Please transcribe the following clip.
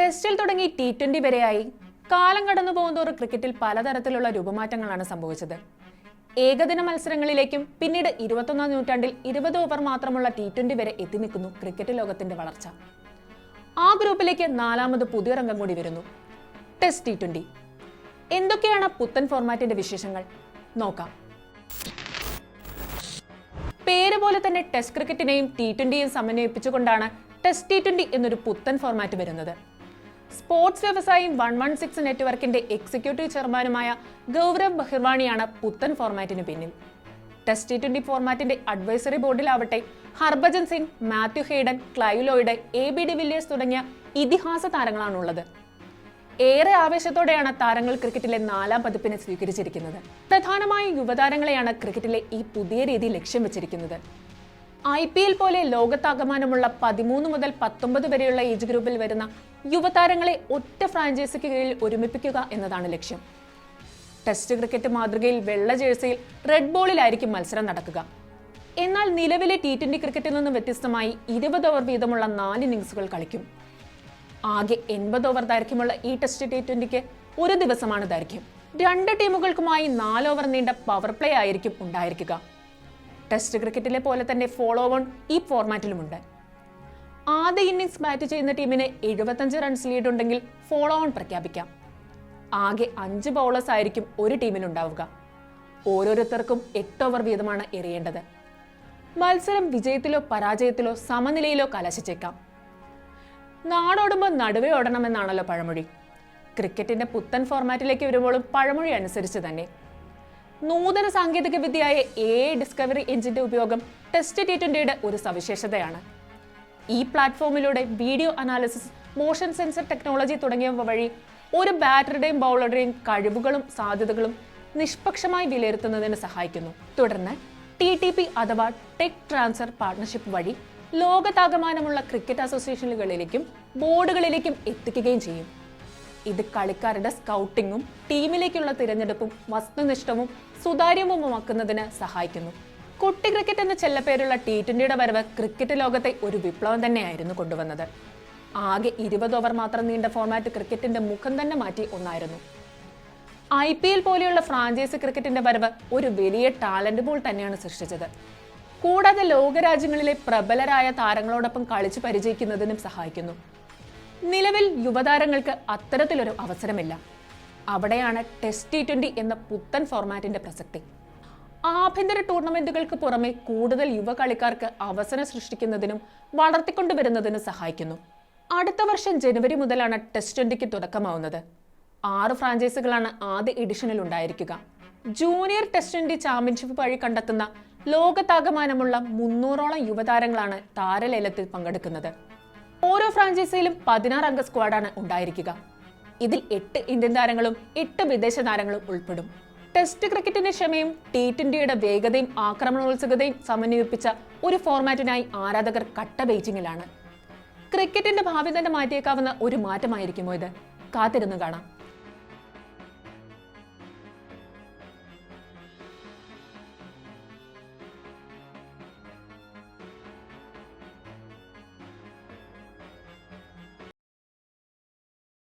ടെസ്റ്റിൽ തുടങ്ങി T twenty വരെയായി. കാലം കടന്നു പോകുന്തോറും ക്രിക്കറ്റിൽ പലതരത്തിലുള്ള രൂപമാറ്റങ്ങളാണ് സംഭവിച്ചത്. ഏകദിന മത്സരങ്ങളിലേക്കും പിന്നീട് ഇരുപത്തൊന്നാം നൂറ്റാണ്ടിൽ ഇരുപത് ഓവർ മാത്രമുള്ള ടി ട്വന്റി വരെ എത്തി നിൽക്കുന്നു ക്രിക്കറ്റ് ലോകത്തിന്റെ വളർച്ച. ആ ഗ്രൂപ്പിലേക്ക് നാലാമത് പുതിയ രംഗം കൂടി വരുന്നു. ടെസ്റ്റ് ടി ട്വന്റി എന്തൊക്കെയാണ് പുത്തൻ ഫോർമാറ്റിന്റെ വിശേഷങ്ങൾ? നോക്കാം. പേര് പോലെ തന്നെ ടെസ്റ്റ് ക്രിക്കറ്റിനെയും ടി ട്വന്റിയും സമന്വയിപ്പിച്ചുകൊണ്ടാണ് ടെസ്റ്റ് ടി ട്വന്റി എന്നൊരു പുത്തൻ ഫോർമാറ്റ് വരുന്നത്. സ്പോർട്സ് വ്യവസായി വൺ വൺ സിക്സ് നെറ്റ്വർക്കിന്റെ എക്സിക്യൂട്ടീവ് ചെയർമാനുമായ ഗൗരവ് ബഹിർവാണിയാണ് പുത്തൻ ഫോർമാറ്റിന് പിന്നിൽ. ടെസ്റ്റ് ടി ട്വന്റി ഫോർമാറ്റിന്റെ advisory ബോർഡിലാവട്ടെ Harbhajan Singh Matthew Hayden Clive Lloyd A B de Villiers തുടങ്ങിയ ഇതിഹാസ താരങ്ങളാണുള്ളത്. ഏറെ ആവേശത്തോടെയാണ് താരങ്ങൾ ക്രിക്കറ്റിലെ നാലാം പതിപ്പിനെ സ്വീകരിച്ചിരിക്കുന്നത്. പ്രധാനമായും യുവതാരങ്ങളെയാണ് ക്രിക്കറ്റിലെ ഈ പുതിയ രീതി ലക്ഷ്യം വെച്ചിരിക്കുന്നത്. ഐ പി എൽ പോലെ ലോകത്താകമാനമുള്ള പതിമൂന്ന് മുതൽ പത്തൊമ്പത് വരെയുള്ള ഏജ് ഗ്രൂപ്പിൽ വരുന്ന യുവതാരങ്ങളെ ഒറ്റ ഫ്രാഞ്ചൈസിക്ക് കീഴിൽ ഒരുമിപ്പിക്കുക എന്നതാണ് ലക്ഷ്യം. ടെസ്റ്റ് ക്രിക്കറ്റ് മാതൃകയിൽ വെള്ള ജേഴ്സിയിൽ റെഡ് ബോളിലായിരിക്കും മത്സരം നടക്കുക. എന്നാൽ നിലവിലെ ടി ട്വന്റി ക്രിക്കറ്റിൽ നിന്നും വ്യത്യസ്തമായി ഇരുപത് ഓവർ വീതമുള്ള നാല് ഇന്നിംഗ്സുകൾ കളിക്കും. ആകെ എൺപത് ഓവർ ദൈർഘ്യമുള്ള ഈ ടെസ്റ്റ് ടി ട്വന്റിക്ക് ഒരു ദിവസമാണ് ദൈർഘ്യം. രണ്ട് ടീമുകൾക്കുമായി നാല് ഓവർ നീണ്ട പവർ പ്ലേ ആയിരിക്കും ഉണ്ടായിരിക്കുക. ടെസ്റ്റ് ക്രിക്കറ്റിലെ പോലെ തന്നെ ഫോളോ ഓൺ ഈ ഫോർമാറ്റിലുമുണ്ട് ആദ്യ ഇന്നിംഗ്സ് ബാറ്റ് ചെയ്യുന്ന ടീമിന് എഴുപത്തഞ്ച് റൺസ് ലീഡ് ഉണ്ടെങ്കിൽ ഫോളോ ഓൺ പ്രഖ്യാപിക്കാം. ആകെ അഞ്ച് ബൗളേഴ്സ് ആയിരിക്കും ഒരു ടീമിലുണ്ടാവുക ഓരോരുത്തർക്കും എട്ട് ഓവർ വീതമാണ് എറിയേണ്ടത്. മത്സരം വിജയത്തിലോ പരാജയത്തിലോ സമനിലയിലോ കലശിച്ചേക്കാം. നാടോടുമ്പോൾ നടുവേ ഓടണമെന്നാണല്ലോ പഴമൊഴി. ക്രിക്കറ്റിന്റെ പുത്തൻ ഫോർമാറ്റിലേക്ക് വരുമ്പോഴും പഴമൊഴി അനുസരിച്ച് തന്നെ. നൂതന സാങ്കേതിക വിദ്യയായ എ ഡിസ്കവറി എഞ്ചിന്റെ ഉപയോഗം ടെസ്റ്റ് ടി ട്വന്റിയുടെ ഒരു സവിശേഷതയാണ്. ഈ പ്ലാറ്റ്ഫോമിലൂടെ video analysis motion sensor technology തുടങ്ങിയവ വഴി ഒരു ബാറ്ററുടെയും ബൗളറുടെയും കഴിവുകളും സാധ്യതകളും നിഷ്പക്ഷമായി വിലയിരുത്തുന്നതിന് സഹായിക്കുന്നു. തുടർന്ന് ടി ടി പി അഥവാ ടെക് ട്രാൻസ്ഫർ പാർട്ണർഷിപ്പ് വഴി ലോകത്താകമാനമുള്ള ക്രിക്കറ്റ് അസോസിയേഷനുകളിലേക്കും ബോർഡുകളിലേക്കും എത്തിക്കുകയും ചെയ്യും. ഇത് കളിക്കാരുടെ സ്കൗട്ടിങ്ങും ടീമിലേക്കുള്ള തിരഞ്ഞെടുപ്പും വസ്തുനിഷ്ഠവും സുതാര്യവുമാക്കുന്നതിന് സഹായിക്കുന്നു. കുട്ടി ക്രിക്കറ്റ് എന്ന ചെല്ലപ്പേരുള്ള ടി ട്വന്റിയുടെ വരവ് ക്രിക്കറ്റ് ലോകത്തെ ഒരു വിപ്ലവം തന്നെയായിരുന്നു കൊണ്ടുവന്നത്. ആകെ ഇരുപത് ഓവർ മാത്രം നീണ്ട ഫോർമാറ്റ് ക്രിക്കറ്റിന്റെ മുഖം തന്നെ മാറ്റി ഒന്നായിരുന്നു. ഐ പി എൽ പോലെയുള്ള ഫ്രാഞ്ചൈസി ക്രിക്കറ്റിന്റെ വരവ് ഒരു വലിയ ടാലന്റ് പൂൾ തന്നെയാണ് സൃഷ്ടിച്ചത്. കൂടാതെ ലോകരാജ്യങ്ങളിലെ പ്രബലരായ താരങ്ങളോടൊപ്പം കളിച്ചു പരിചയിക്കുന്നതിനും സഹായിക്കുന്നു. നിലവിൽ യുവതാരങ്ങൾക്ക് അത്തരത്തിലൊരു അവസരമില്ല. അവിടെയാണ് ടെസ്റ്റ് ടി ട്വന്റി എന്ന പുത്തൻ ഫോർമാറ്റിന്റെ പ്രസക്തി. ആഭ്യന്തര ടൂർണമെന്റുകൾക്ക് പുറമെ കൂടുതൽ യുവ കളിക്കാർക്ക് അവസരം സൃഷ്ടിക്കുന്നതിനും വളർത്തിക്കൊണ്ടുവരുന്നതിനും സഹായിക്കുന്നു. അടുത്ത വർഷം ജനുവരി മുതലാണ് ടെസ്റ്റ് ട്വന്റിക്ക് തുടക്കമാവുന്നത്. ആറ് ഫ്രാഞ്ചൈസികളാണ് ആദ്യ എഡിഷനിൽ ഉണ്ടായിരിക്കുക. ജൂനിയർ ടെസ്റ്റ് ട്വന്റി ചാമ്പ്യൻഷിപ്പ് വഴി കണ്ടെത്തുന്ന ലോകത്താകമാനമുള്ള മുന്നൂറോളം യുവതാരങ്ങളാണ് താരലേലത്തിൽ പങ്കെടുക്കുന്നത്. ഓരോ ഫ്രാഞ്ചൈസിയിലും പതിനാറ് അംഗ സ്ക്വാഡാണ് ഉണ്ടായിരിക്കുക. ഇതിൽ എട്ട് ഇന്ത്യൻ താരങ്ങളും എട്ട് വിദേശ താരങ്ങളും ഉൾപ്പെടും. ടെസ്റ്റ് ക്രിക്കറ്റിന്റെ ക്ഷമയും ടി ട്വന്റിയുടെ വേഗതയും ആക്രമണോത്സുകതയും സമന്വയിപ്പിച്ച ഒരു ഫോർമാറ്റിനായി ആരാധകർ കട്ട ബെയ്ജിങ്ങിലാണ്. ക്രിക്കറ്റിന്റെ ഭാവി തന്നെ മാറ്റിയേക്കാവുന്ന ഒരു മാറ്റമായിരിക്കുമോ ഇത്? കാത്തിരുന്ന് കാണാം.